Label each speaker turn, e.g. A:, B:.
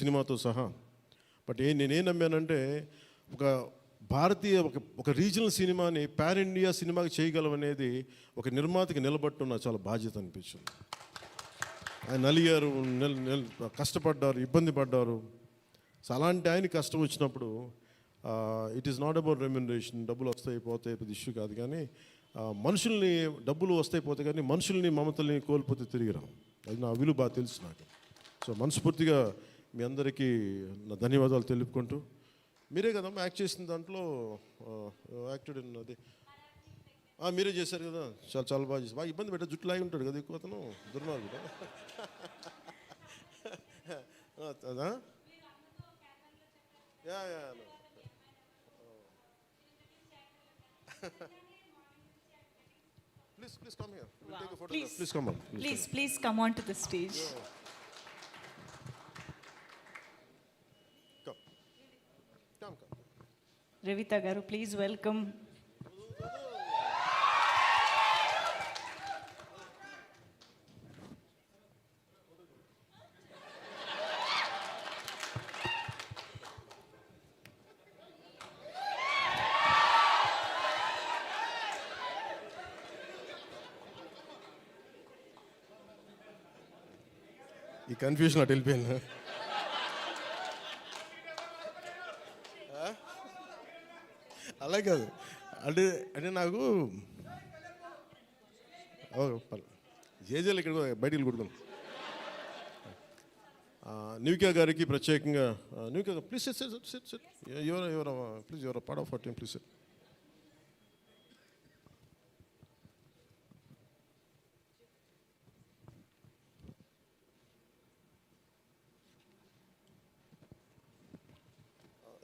A: సినిమాతో సహా. బట్ ఏ నేనేం నమ్మానంటే ఒక భారతీయ ఒక ఒక రీజనల్ సినిమాని పాన్ ఇండియా సినిమాకి చేయగలం అనేది ఒక నిర్మాతకి నిలబట్టున్న చాలా బాధ్యత అనిపించింది. ఆయన నలిగారు కష్టపడ్డారు ఇబ్బంది పడ్డారు. సో అలాంటి ఆయన కష్టం వచ్చినప్పుడు it is not about remuneration డబ్బులు వస్తాయి పోతాయి పెద్ద ఇష్యూ కాదు కానీ మనుషుల్ని డబ్బులు వస్తాయి పోతాయి కానీ మనుషుల్ని మమతల్ని కోల్పోతే తిరిగి రాం అది నా విలువ బాగా తెలుసు నాకు. సో మనస్ఫూర్తిగా మీ అందరికీ నా ధన్యవాదాలు తెలుపుకుంటూ మీరే కదమ్మా యాక్ట్ చేసిన దాంట్లో యాక్టెడ్ అది. మీరే చేశారు కదా. చాలా చాలా బాగా చేశారు. బాగా ఇబ్బంది పెట్ట జుట్టు లాగి ఉంటాడు కదా ఎక్కువ అతను. దుర్మార్గుడు. అదా? Yeah yeah please please come here photo
B: Please.
A: Please come on
B: Please, please come on to the stage.
A: Come come come
B: Revita Garu, please welcome.
A: ఈ కన్ఫ్యూజన్ అటు వెళ్ళిపోయింది అలా కాదు అంటే అంటే నాకు ఓ, పర్లే. జేజేలు ఇక్కడ బయటికి కొడుకుని న్యూకియా గారికి ప్రత్యేకంగా న్యూకియా please sit sit sit sit ఎవరు ఎవరు ప్లీజ్ ఎవరు part of team please sit